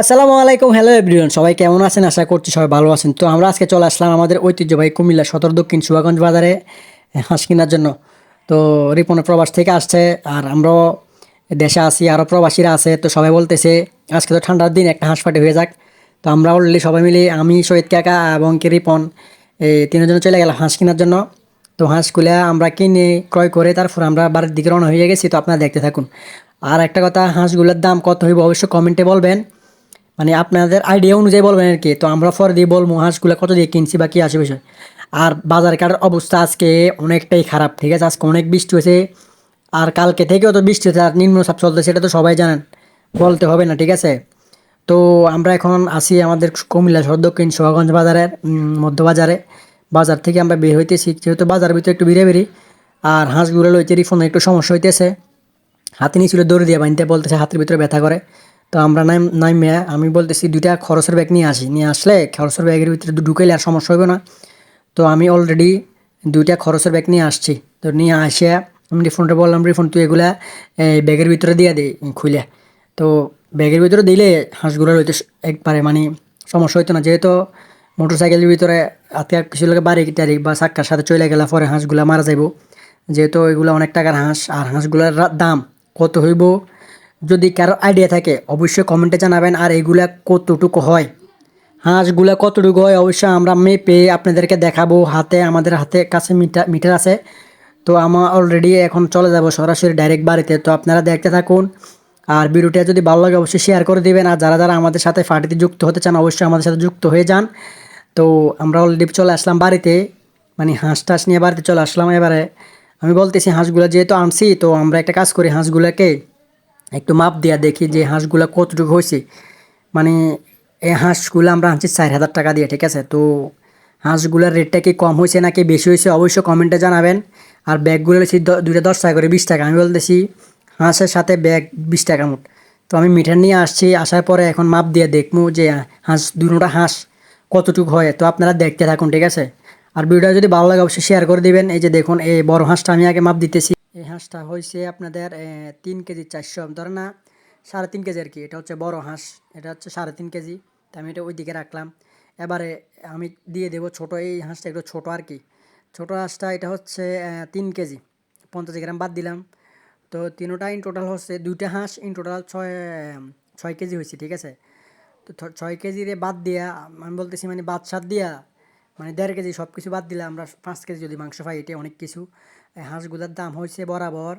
আসসালামু আলাইকুম hello everyone সবাই কেমন আছেন? আশা করছি সবাই ভালো আছেন। তো আমরা আজকে চলে আসলাম আমাদের ঐতিহ্যবাহী কুমিল্লা সদর দক্ষিণ সুবাগঞ্জ বাজারে হাঁস কেনার জন্য। তো রিপনের প্রবাস থেকে আসছে আর আমরাও দেশে আছি আরও প্রবাসীরা আছে। তো সবাই বলতেছে, আজকে তো ঠান্ডার দিন, একটা হাঁস পাটি হয়ে যাক। তো আমরা অলরেডি সবাই মিলে, আমি, শহীদ কাকা এবং কি রিপন, এই তিনজন চলে গেলাম হাঁস কেনার জন্য। তো হাঁসগুলা আমরা কিনে, ক্রয় করে তারপর আমরা বাড়ির দিকে রওনা হয়ে গেছি। তো আপনারা দেখতে থাকুন। আর একটা কথা, হাঁসগুলোর দাম কত হইব অবশ্যই কমেন্টে বলবেন। মানে আপনাদের আইডিয়া অনুযায়ী বলবেন আর কি। তো আমরা পরে দিয়ে বলব, হাঁসগুলো কত দিয়ে কিনছি বা কী আসে বিষয়। আর বাজার কাটার অবস্থা আজকে অনেকটাই খারাপ, ঠিক আছে? আজকে অনেক বৃষ্টি হয়েছে, আর কালকে থেকেও তো বৃষ্টি হচ্ছে আর নিম্নচাপ চলছে সেটা তো সবাই জানেন। বলতে হবে না, ঠিক আছে? তো আমরা এখন আসি আমাদের কুমিল্লা শহর দক্ষিণ সোহাগঞ্জ বাজারের মধ্যবাজারে। বাজার থেকে আমরা বের হইতেছি, যেহেতু বাজার ভিতরে একটু বেরিয়ে বেরি আর হাঁসগুলো লইতে রিফোনে একটু সমস্যা হইতেছে। হাতে নিয়েছিল দৌড় দিয়ে বানতে বলতেছে, হাতের ভিতরে ব্যথা করে। তো আমরা নাম নাইমে আমি বলতেছি দুইটা খরচের ব্যাগ নিয়ে আসি। নিয়ে আসলে খরচের ব্যাগের ভিতরে ঢুকাইলে আর সমস্যা হবে না। তো আমি অলরেডি দুইটা খরচের ব্যাগ নিয়ে আসছি। তো নিয়ে আসিয়া আমি রিফোনটা বললাম রিফোন তুই এগুলা, এই ব্যাগের ভিতরে দিয়ে দে খুলে তো ব্যাগের ভিতরে দিলে হাঁসগুলো হইতে একবারে মানে সমস্যা হইতো না। যেহেতু মোটর সাইকেলের ভিতরে হাতে কিছু লোক বাড়ি টাড়ি বা চাক্কার সাথে চলে গেলে পরে হাঁসগুলা মারা যাইব। যেহেতু এগুলো অনেক টাকার হাঁস, আর হাঁসগুলোর দাম কত হইব? যদি কারও আইডিয়া থাকে, অবশ্যই কমেন্টে জানাবেন আর এগুলা কতটুকু হয়। হাঁসগুলা কতটুকু হয়, অবশ্যই আমরা মেপে আপনাদেরকে দেখাবো। হাতে, আমাদের হাতে কাছে মিটার মিটার আছে। তো আমার অলরেডি এখন চলে যাব সরাসরি ডাইরেক্ট বাড়িতে। তো আপনারা দেখতে থাকুন। আর ভিডিওটা যদি ভালো লাগে, অবশ্যই শেয়ার করে দিবেন। আর যারা যারা আমাদের সাথে পার্টিতে যুক্ত হতে চান, অবশ্যই আমাদের সাথে যুক্ত হয়ে যান। তো আমরা অলরেডি চলে আসলাম বাড়িতে। মানে হাঁস টাস নিয়ে বাড়িতে চলে আসলাম এবারে। আমি বলতেছি হাঁসগুলো যেহেতু আনছি, তো আমরা একটা কাজ করি, হাঁসগুলোকে একটু মাপ দেওয়া দেখি যে হাঁসগুলো কতটুকু হয়েছে। মানে এই হাঁসগুলো আমরা আনছি চার হাজার টাকা দিয়ে, ঠিক আছে? তো হাঁসগুলোর রেটটা কি কম হয়েছে নাকি বেশি হয়েছে অবশ্যই কমেন্টে জানাবেন। আর ব্যাগগুলো হচ্ছে দুইটা দশ টাকা করে বিশ টাকা। আমি বলতেছি, হাঁসের সাথে ব্যাগ বিশ টাকা মোট। তো আমি মিঠার নিয়ে আসছি, আসার পরে এখন মাপ দিয়ে দেখব যে হাঁস, দুটা হাঁস কতটুকু হয়। তো আপনারা দেখতে থাকুন, ঠিক আছে? আর ভিডিওটা যদি ভালো লাগে, অবশ্যই শেয়ার করে দিবেন। এই যে দেখুন, এই বড় হাঁসটা আমি আগে মাপ দিতেছি। হাঁসটা হয়েছে আপনাদের তিন কেজি চারশো ধরে না, সাড়ে তিন কেজি আর কি, এটা হচ্ছে বড় হাঁস, এটা হচ্ছে সাড়ে তিন কেজি, তো আমি এটা ওই দিকে রাখলাম। এবারে আমি দিয়ে দেবো ছোটো, এই হাঁসটা একটু ছোটো আর কি, ছোটো হাঁসটা এটা হচ্ছে তিন কেজি, পঞ্চাশ গ্রাম বাদ দিলাম, তো তিনোটা ইন টোটাল হচ্ছে, দুইটা হাঁস ইন টোটাল ছয় ছয় কেজি হয়েছে, ঠিক আছে? তো ছয় কেজিরে বাদ দিয়া, আমি বলতেছি মানে বাদ সাত দিয়া মানে দেড় কেজি সব কিছু বাদ দিলে আমরা পাঁচ কেজি যদি মাংস পাই এটা অনেক কিছু। হাঁসগুলোর দাম হয়েছে বরাবর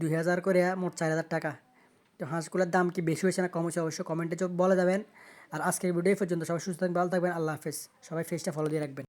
দুই হাজার করে মোট চার হাজার টাকা। তো হাঁসগুলোর দাম কি বেশি হয়েছে না কম হয়েছে অবশ্যই কমেন্টে বলে যাবেন। আর আজকের ভিডিও পর্যন্ত। সবাই সুস্থ থাকবেন, ভালো থাকবেন, আল্লাহ হাফেজ। সবাই ফেসটা ফলো দিয়ে রাখবেন।